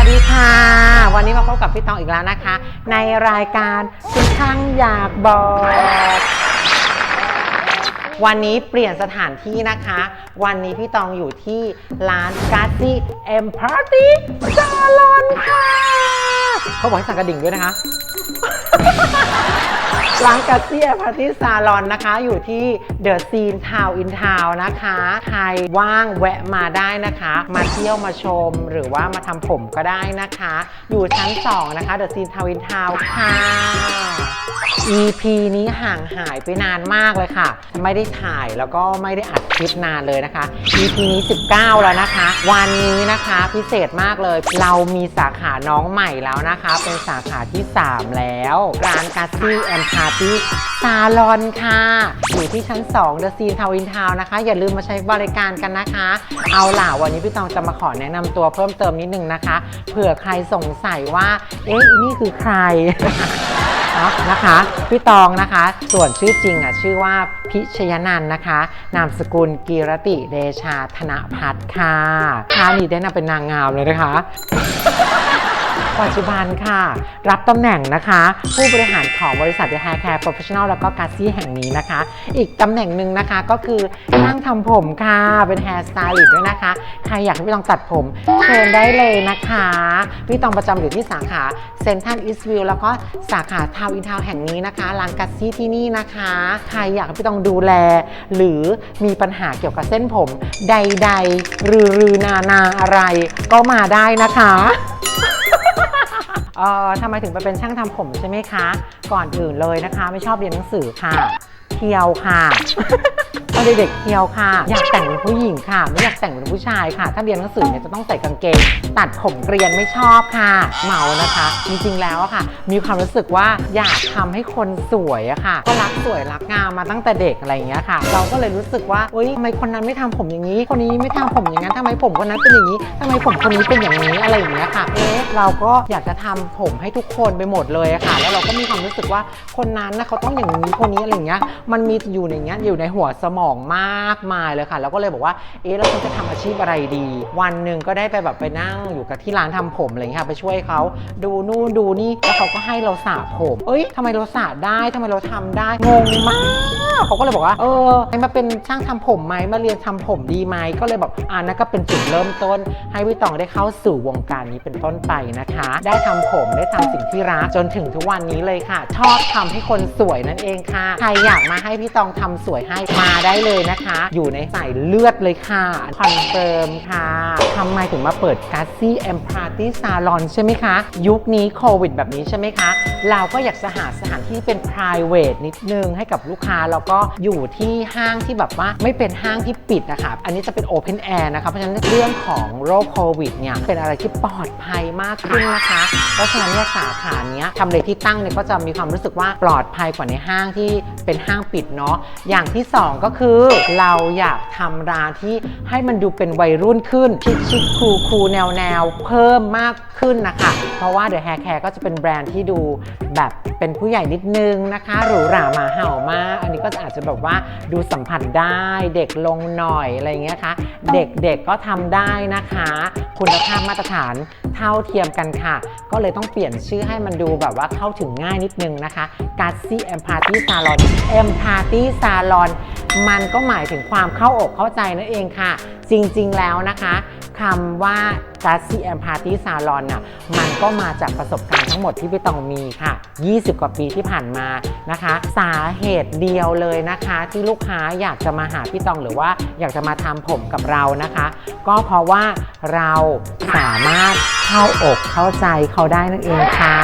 ัสดีค่ะ วันนี้มาพบกับพี่ตองอีกแล้วนะคะ ในรายการคุณช่างอยากบอก วันนี้เปลี่ยนสถานที่นะคะ วันนี้พี่ตองอยู่ที่ร้านกาซีเอ็มพาร์ตี้ซาลอนค่ะ เขาบอกให้สั่งกระดิ่งด้วยนะคะ ร้านกาเซียพาร์ตี้ซาลอนนะคะ อยู่ที่เดอะซีนทาวอินทาวนะคะ ใครว่างแวะมาได้นะคะ มาเที่ยวมาชมหรือว่ามาทำผมก็ได้นะคะ อยู่ชั้น 2 นะคะเดอะซีนทาวอินทาวค่ะ EP นี้ห่างหายไปนานมากเลยค่ะ ไม่ได้ถ่ายแล้วก็ไม่ได้อัดคลิปนานเลยนะคะ EP นี้ 19 แล้วนะคะ วันนี้นะคะพิเศษมากเลย เรามีสาขาน้องใหม่แล้วนะคะ เป็นสาขาที่ 3 แล้ว ร้านกาซี่แอนพาซาลอนค่ะ อยู่ที่ชั้น2 The Scene Town in Town นะคะ อย่าลืมมาใช้บริการกันนะคะ เอาล่ะวันนี้พี่ตองจะมาขอแนะนำตัวเพิ่มเติมนิดนึงนะคะ เผื่อใครสงสัยว่า เอ๊ะนี่คือใครเนาะนะคะพี่ตองนะคะ ส่วนชื่อจริงอะชื่อว่าพิชยนันนะคะ นามสกุลกีรติเดชาธนพัฒน์ค่ะท่านี้ได้นำเป็นนางงามเลยนะคะ ปัจจุบันค่ะ รับตำแหน่งนะคะ ผู้บริหารของบริษัท The Hair Care Professional แล้วก็กาซี่แห่งนี้นะคะ อีกตำแหน่งหนึ่งนะคะก็คือช่างทำผมค่ะ เป็น Hair Stylist ด้วยนะคะ ใครอยากให้พี่ตองตัดผมเชิญได้เลยนะคะ พี่ตองประจำอยู่ที่สาขาเซนทันอีสต์วิวแล้วก็สาขาทาวอินทาวแห่งนี้นะคะร้านกาซี่ที่นี่นะคะ ใครอยากให้พี่ตองดูแล หรือมีปัญหาเกี่ยวกับเส้นผมใดๆหรือรือนานาอะไรก็มาได้นะคะ เอ่อทำไมถึงไปเป็นช่างทำผมใช่ไหมคะ ก่อนอื่นเลยนะคะ ไม่ชอบเรียนหนังสือค่ะเที่ยวค่ะ อนเด็กๆเที่ยวค่ะ อยากแต่งเป็นผู้หญิงค่ะ ไม่อยากแต่งเป็นผู้ชายค่ะ ถ้าเรียนหนังสือเนี่ยจะต้องใส่กางเกง ตัดผมเกรียนไม่ชอบค่ะเมานะคะ จริงๆแล้วอะค่ะ มีความรู้สึกว่าอยากทำให้คนสวยอะค่ะ ก็รักสวยรักงามมาตั้งแต่เด็กอะไรอย่างเงี้ยค่ะ เราก็เลยรู้สึกว่าเอ้ยทำไมคนนั้นไม่ทำผมอย่างนี้ คนนี้ไม่ทำผมอย่างนั้นทำไมผมคนนั้นเป็นอย่างนี้ทำไมผมคนนี้เป็นอย่างนี้อะไรอย่างเงี้ยค่ะเอ๊ะเราก็อยากจะทำผมให้ทุกคนไปหมดเลยค่ะ แล้วเราก็มีความรู้สึกว่าคนนั้นนะเขาต้องอย่างนี้คนนี้อะไรอย่างเงี้ยมันมีอยู่ในเงี้ยอยู่ในหัวสมองมากมายเลยค่ะ แล้วก็เลยบอกว่า เอ๊ะแล้วฉันจะทำอาชีพอะไรดี วันหนึ่งก็ได้ไปแบบไปนั่งอยู่กับที่ร้านทำผมอะไรอย่างเงี้ยค่ะ ไปช่วยเขาดูนู่นดูนี่ แล้วเขาก็ให้เราสระผม เอ้ยทำไมเราสระได้ทำไมเราทำได้ งงมากเขาก็เลยบอกว่า เออให้มาเป็นช่างทำผมไหมมาเรียนทำผมดีไหม ก็เลยแบบอ่านั่นก็เป็นจุดเริ่มต้น ให้พี่ตองได้เข้าสู่วงการนี้เป็นต้นไปนะคะ ได้ทำผมได้ทำสิ่งที่รักจนถึงทุกวันนี้เลยค่ะ ชอบทำให้คนสวยนั่นเองค่ะ ใครอยากมาให้พี่ตองทำสวยให้มาได้เลยนะคะ อยู่ในสายเลือดเลยค่ะ คอนเฟิร์มค่ะทำไมถึงมาเปิดกาซี่แอมพาร์ตี้ซาลอนใช่ไหมคะ ยุคนี้โควิดแบบนี้ใช่ไหมคะ เราก็อยากจะหาสถานที่เป็น private นิดนึงให้กับลูกค้า แล้วก็อยู่ที่ห้างที่แบบว่าไม่เป็นห้างที่ปิดนะคะอันนี้จะเป็น Open Air นะคะเพราะฉะนั้นเรื่องของโรคโควิดเนี่ยเป็นอะไรที่ปลอดภัยมากขึ้นนะคะ เพราะฉะนั้นเนี่ยสาขาเนี้ยทำเลที่ตั้งเนี่ยก็จะมีความรู้สึกว่าปลอดภัยกว่าในห้างที่เป็นห้างปิดเนาะอย่างที่สองก็คือเราอยากทำร้านที่ให้มันดูเป็นวัยรุ่นขึ้น ชิคชิคคูคูแนวแนวเพิ่มมากขึ้นนะคะ เพราะว่า The Hair Care ก็จะเป็นแบรนด์ที่ดูแบบเป็นผู้ใหญ่นิดนึงนะคะหรูหรามาเห่ามาก อันนี้ก็อาจจะแบบว่าดูสัมผัสได้เด็กลงหน่อยอะไรอย่างเงี้ยค่ะเด็กๆก็ทำได้นะคะ คุณภาพมาตรฐานเท่าเทียมกันค่ะ ก็เลยต้องเปลี่ยนชื่อให้มันดูแบบว่าเข้าถึงง่ายนิดนึงนะคะ g a t s y M Party Salon M Party Salon มันก็หมายถึงความเข้าอกเข้าใจนั่นเองค่ะ จริงๆแล้วนะคะ คำว่า g a t s y M Party Salon น่ะมันก็มาจากประสบการณ์ทั้งหมดที่พี่ตองมีค่ะ 20 กว่าปีที่ผ่านมานะคะ สาเหตุเดียวเลยนะคะ ที่ลูกค้าอยากจะมาหาพี่ตองหรือว่าอยากจะมาทำผมกับเรานะคะ ก็เพราะว่าเราสามารถเข้าอกเข้าใจเขาได้นั่นเองค่ะ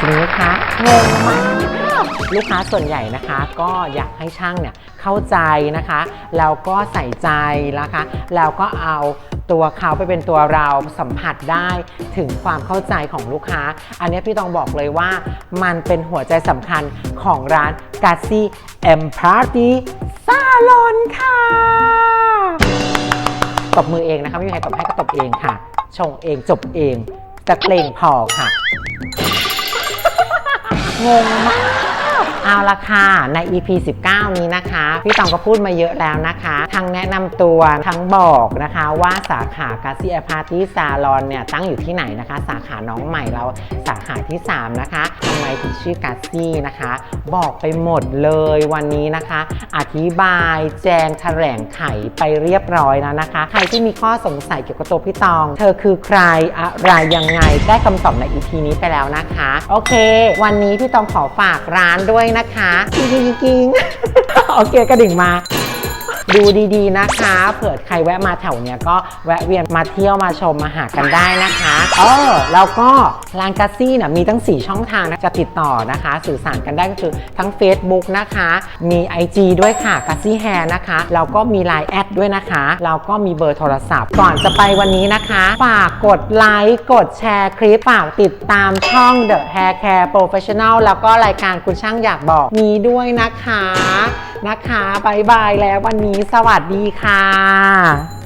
จริงไหมคะงงมาก ลูกค้าส่วนใหญ่นะคะ ก็อยากให้ช่างเนี่ยเข้าใจนะคะ แล้วก็ใส่ใจนะคะ แล้วก็เอาตัวเขาไปเป็นตัวเราสัมผัสได้ถึงความเข้าใจของลูกค้า อันนี้พี่ต้องบอกเลยว่ามันเป็นหัวใจสำคัญของร้าน g a t s y M Party Salon ค่ะตบมือเองนะคะ ไม่มีใครตบให้ก็ตบเองค่ะ ชงเองจบเองจะเกรงพอค่ะ งงมาก เอาละค่ะ ใน EP 19 นี้นะคะ พี่ตองก็พูดมาเยอะแล้วนะคะ ทั้งแนะนำตัวทั้งบอกนะคะว่าสาขากาซี่พาร์ตี้ซาลอนเนี่ยตั้งอยู่ที่ไหนนะคะ สาขาน้องใหม่เราสาขาที่ 3 นะคะทำไมถึงชื่อกาซี่นะคะ บอกไปหมดเลยวันนี้นะคะ อธิบายแจงแถลงไขไปเรียบร้อยแล้วนะคะ ใครที่มีข้อสงสัยเกี่ยวกับตัวพี่ตอง เธอคือใครอะไรยังไงได้คำตอบใน EP นี้ไปแล้วนะคะ โอเค วันนี้พี่ตองขอฝากร้านด้วยนะคะกิ้งกิ้งกิ้งโอเคกระดิ่งมา ดูดีๆนะคะ เผื่อใครแวะมาแถวเนี้ยก็แวะเวียนมาเที่ยวมาชมมาหากันได้นะคะเออแล้วก็ร้านกาซี่เนะมีตั้ง 4 ช่องทางนะจะติดต่อนะคะ สื่อสารกันได้ก็คือทั้ง Facebook นะคะ มี IG ด้วยค่ะกาซี่แฮร์นะคะแล้วก็มี Line แอดด้วยนะคะแล้วก็มีเบอร์โทรศัพท์ ก่อนจะไปวันนี้นะคะ ฝากกดไลค์กดแชร์คลิปฝากติดตามช่อง The Hair Care Professional แล้วก็รายการคุณช่างอยากบอกนี้ด้วยนะคะนะคะบายบายแล้ววันนี้สวัสดีค่ะ